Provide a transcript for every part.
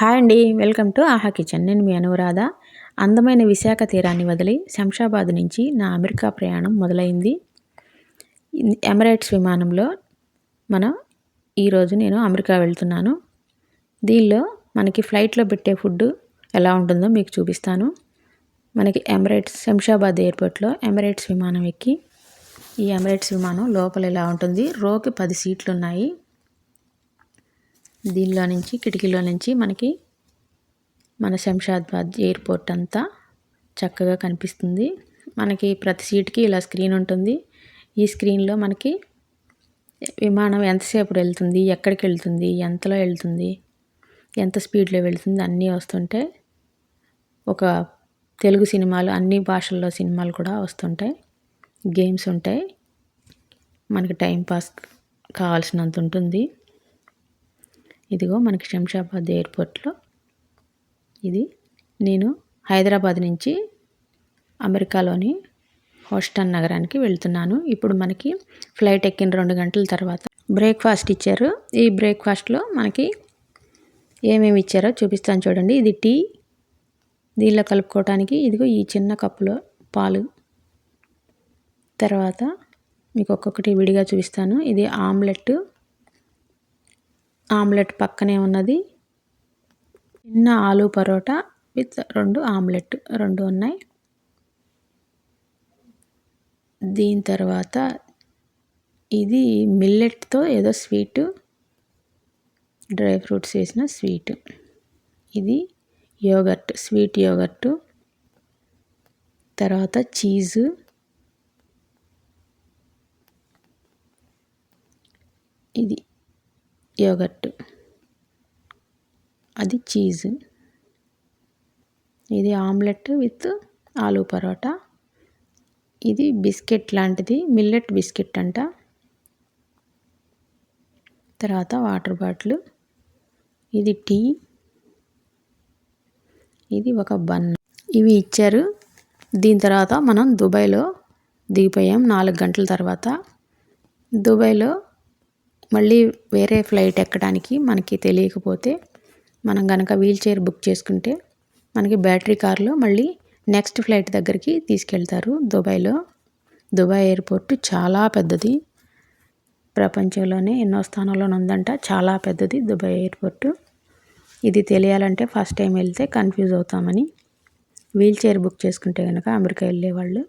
Hi అండి welcome to ఆహా kitchen. నేను మీ అనురాధ. అందమైన విశాఖ తీరాన్ని వదిలి శంషాబాద్ నుంచి నా అమెరికా ప్రయాణం మొదలైంది. ఎమరేట్స్ విమానంలో మనం ఈరోజు నేను అమెరికా వెళ్తున్నాను. దీనిలో మనకి ఫ్లైట్లో పెట్టే ఫుడ్ ఎలా ఉంటుందో మీకు చూపిస్తాను. మనకి ఎమరేట్స్ శంషాబాద్ ఎయిర్పోర్ట్లో ఎమరేట్స్ విమానం ఎక్కి ఈ ఎమరేట్స్ విమానం లోపల ఎలా ఉంటుంది? రోకి పది సీట్లు ఉన్నాయి. దీనిలో నుంచి కిటికీలో నుంచి మనకి మన శంషాబాద్ ఎయిర్పోర్ట్ అంతా చక్కగా కనిపిస్తుంది. మనకి ప్రతి సీట్కి ఇలా స్క్రీన్ ఉంటుంది. ఈ స్క్రీన్లో మనకి విమానం ఎంతసేపు వెళ్తుంది ఎక్కడికి వెళ్తుంది ఎంతలో వెళ్తుంది ఎంత స్పీడ్లో వెళ్తుంది అన్నీ వస్తుంటాయి ఒక తెలుగు సినిమాలు అన్ని భాషల్లో సినిమాలు కూడా వస్తుంటాయి. గేమ్స్ ఉంటాయి. మనకి టైంపాస్ కావాల్సినంత ఉంటుంది. ఇదిగో మనకి శంషాబాద్ ఎయిర్పోర్ట్లో ఇది. నేను హైదరాబాద్ నుంచి అమెరికాలోని హోస్టన్ నగరానికి వెళ్తున్నాను. ఇప్పుడు మనకి ఫ్లైట్ ఎక్కిన రెండు గంటల తర్వాత బ్రేక్ఫాస్ట్ ఇచ్చారు. ఈ బ్రేక్ఫాస్ట్లో మనకి ఏమేమి ఇచ్చారో చూపిస్తాను చూడండి. ఇది టీ దీనిలో కలుపుకోవటానికి ఇదిగో ఈ చిన్న కప్పులో పాలు. తర్వాత మీకు ఒక్కొక్కటి విడిగా చూపిస్తాను. ఇది ఆమ్లెట్ ఆమ్లెట్ పక్కనే ఉన్నది. చిన్న ఆలు పరోటా విత్ రెండు ఆమ్లెట్ రెండు ఉన్నాయి. దీని తర్వాత ఇది మిల్లెట్తో ఏదో స్వీటు డ్రై ఫ్రూట్స్ వేసిన స్వీట్. ఇది యోగర్ట్ స్వీట్ యోగర్ట్. తర్వాత చీజు. ఇది యోగట్ అది చీజ్. ఇది ఆమ్లెట్ విత్ ఆలూ పరోటా. ఇది బిస్కెట్ లాంటిది మిల్లెట్ బిస్కెట్ అంట. తర్వాత వాటర్ బాటిల్. ఇది టీ. ఇది ఒక బన్. ఇవి ఇచ్చారు. దీని తర్వాత మనం దుబాయ్లో దిగిపోయాం నాలుగు గంటల తర్వాత. దుబాయ్లో మళ్ళీ వేరే ఫ్లైట్ ఎక్కడానికి మనకి తెలియకపోతే మనం కనుక వీల్ చైర్ బుక్ చేసుకుంటే మనకి బ్యాటరీ కార్లో మళ్ళీ నెక్స్ట్ ఫ్లైట్ దగ్గరికి తీసుకెళ్తారు దుబాయ్లో. దుబాయ్ ఎయిర్పోర్ట్ చాలా పెద్దది. ప్రపంచంలోనే ఎన్నో స్థానంలో ఉందంట. చాలా పెద్దది దుబాయ్ ఎయిర్పోర్ట్. ఇది తెలియాలంటే ఫస్ట్ టైం వెళ్తే కన్ఫ్యూజ్ అవుతామని వీల్ చైర్ బుక్ చేసుకుంటే కనుక అమెరికా వెళ్ళేవాళ్ళు.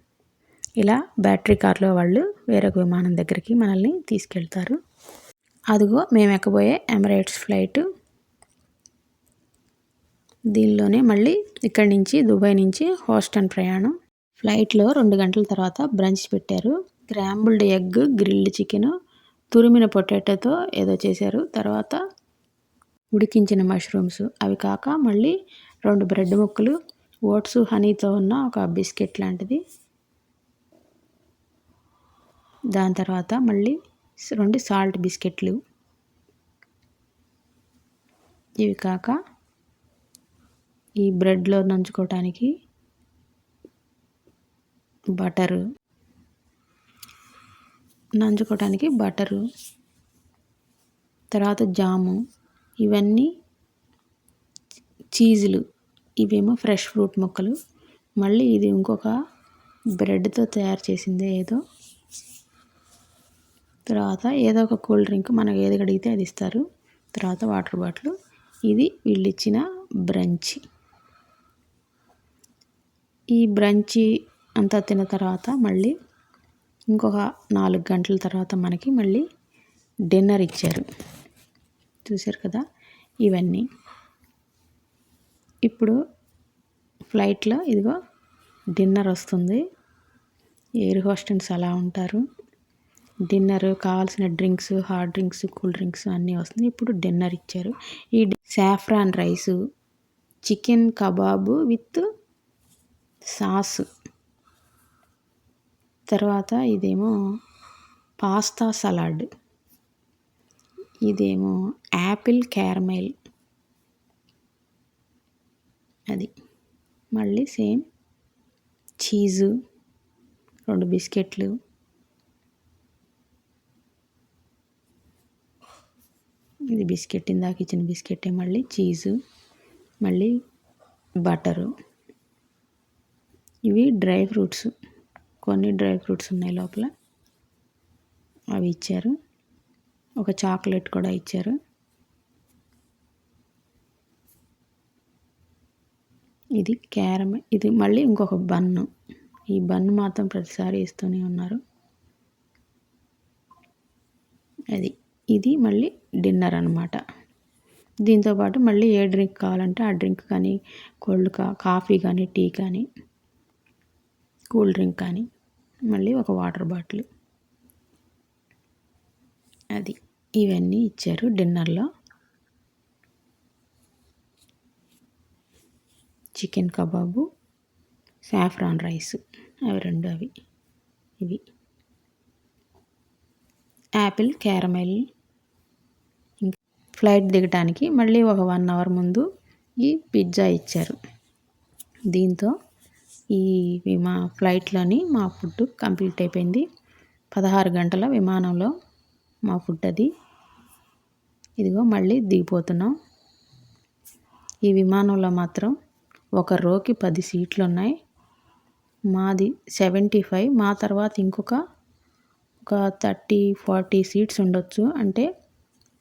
ఇలా బ్యాటరీ కార్లో వాళ్ళు వేరొక విమానం దగ్గరికి మనల్ని తీసుకెళ్తారు. అదిగో మేము ఎక్కబోయే ఎమరేట్స్ ఫ్లైట్ దీనిలోనే మళ్ళీ ఇక్కడి నుంచి దుబాయ్ నుంచి హోస్టన్ ప్రయాణం. ఫ్లైట్లో రెండు గంటల తర్వాత బ్రంచ్ పెట్టారు. గ్రాంబుల్డ్ ఎగ్ గ్రిల్డ్ చికెన్ తురిమిన పొటాటోతో ఏదో చేశారు. తర్వాత ఉడికించిన మష్రూమ్స్ అవి కాక మళ్ళీ రెండు బ్రెడ్ ముక్కలు ఓట్స్ హనీతో ఉన్న ఒక బిస్కెట్ లాంటిది. దాని తర్వాత మళ్ళీ రెండు సాల్ట్ బిస్కెట్లు. ఇవి కాక ఈ బ్రెడ్లో నంచుకోవటానికి బటరు. నంచుకోవటానికి బటరు. తర్వాత జాము. ఇవన్నీ చీజులు. ఇవేమో ఫ్రెష్ ఫ్రూట్ ముక్కలు. మళ్ళీ ఇది ఇంకొక బ్రెడ్తో తయారు చేసిందే ఏదో. తర్వాత ఏదో ఒక కూల్ డ్రింక్ మనకు ఏది అడిగితే అది ఇస్తారు. తర్వాత వాటర్ బాటిల్. ఇది వీళ్ళు ఇచ్చిన బ్రంచ్. ఈ బ్రంచి అంతా తిన్న తర్వాత మళ్ళీ ఇంకొక నాలుగు గంటల తర్వాత మనకి మళ్ళీ డిన్నర్ ఇచ్చారు. చూశారు కదా? ఇవన్నీ. ఇప్పుడు ఫ్లైట్లో ఇదిగో డిన్నర్ వస్తుంది. ఎయిర్ హోస్టెన్స్ అలా ఉంటారు. డిన్నర్ కావాల్సిన drinks hot drinks cool drinks అన్నీ వస్తుంది. ఇప్పుడు డిన్నర్ ఇచ్చారు. ఈ saffron rice chicken kebab with sauce. తర్వాత ఇదేమో పాస్తా సలాడ్. ఇదేమో యాపిల్ క్యారమెల్. అది. మళ్ళీ సేమ్ చీజు రెండు బిస్కెట్లు. ఇది బిస్కెట్ ఇందాక ఇచ్చిన బిస్కెట్టే మళ్ళీ చీజు మళ్ళీ బటరు. ఇవి డ్రై ఫ్రూట్స్ కొన్ని డ్రై ఫ్రూట్స్ ఉన్నాయి లోపల. అవి ఇచ్చారు. ఒక చాక్లెట్ కూడా ఇచ్చారు. ఇది క్యారమ్ ఇది మళ్ళీ ఇంకొక బన్ను. ఈ బన్ను మాత్రం ప్రతిసారి ఇస్తూనే ఉన్నారు. అది ఇది మళ్ళీ డిన్నర్ అనమాట దీంతోపాటు మళ్ళీ ఏ డ్రింక్ కావాలంటే ఆ డ్రింక్ కానీ కోల్డ్ కా కాఫీ కానీ టీ కానీ కూల్ డ్రింక్ కానీ మళ్ళీ ఒక వాటర్ బాటిల్. అది ఇవన్నీ ఇచ్చారు డిన్నర్లో. చికెన్ కబాబు సాఫ్రాన్ రైస్ అవి రెండు అవి. ఇవి. యాపిల్ క్యారమెల్ ఫ్లైట్ దిగటానికి మళ్ళీ ఒక వన్ అవర్ ముందు ఈ పిజ్జా ఇచ్చారు. దీంతో ఈ విమా ఫ్లైట్లోని మా ఫుడ్ కంప్లీట్ అయిపోయింది. పదహారు గంటల విమానంలో మా ఫుడ్ అది. ఇదిగో మళ్ళీ దిగిపోతున్నాం. ఈ విమానంలో మాత్రం ఒక రోకి పది సీట్లు ఉన్నాయి మాది సెవెంటీ ఫైవ్ మా తర్వాత ఇంకొక ఒక థర్టీ ఫార్టీ సీట్స్ ఉండొచ్చు. అంటే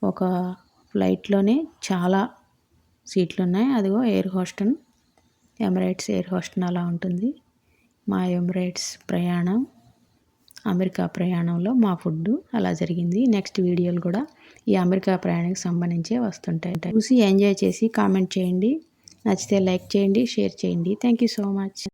ఒక ఫ్లైట్లోనే చాలా సీట్లు ఉన్నాయి అదిగో air hostess Emirates air hostess అలా ఉంటుంది. మా ఎమిరేట్స్ ప్రయాణం అమెరికా ప్రయాణంలో మా ఫుడ్ అలా జరిగింది. నెక్స్ట్ వీడియోలు కూడా ఈ అమెరికా ప్రయాణానికి సంబంధించే వస్తుంటాయి. చూసి ఎంజాయ్ చేసి కామెంట్ చేయండి. నచ్చితే లైక్ చేయండి షేర్ చేయండి. Thank you so much.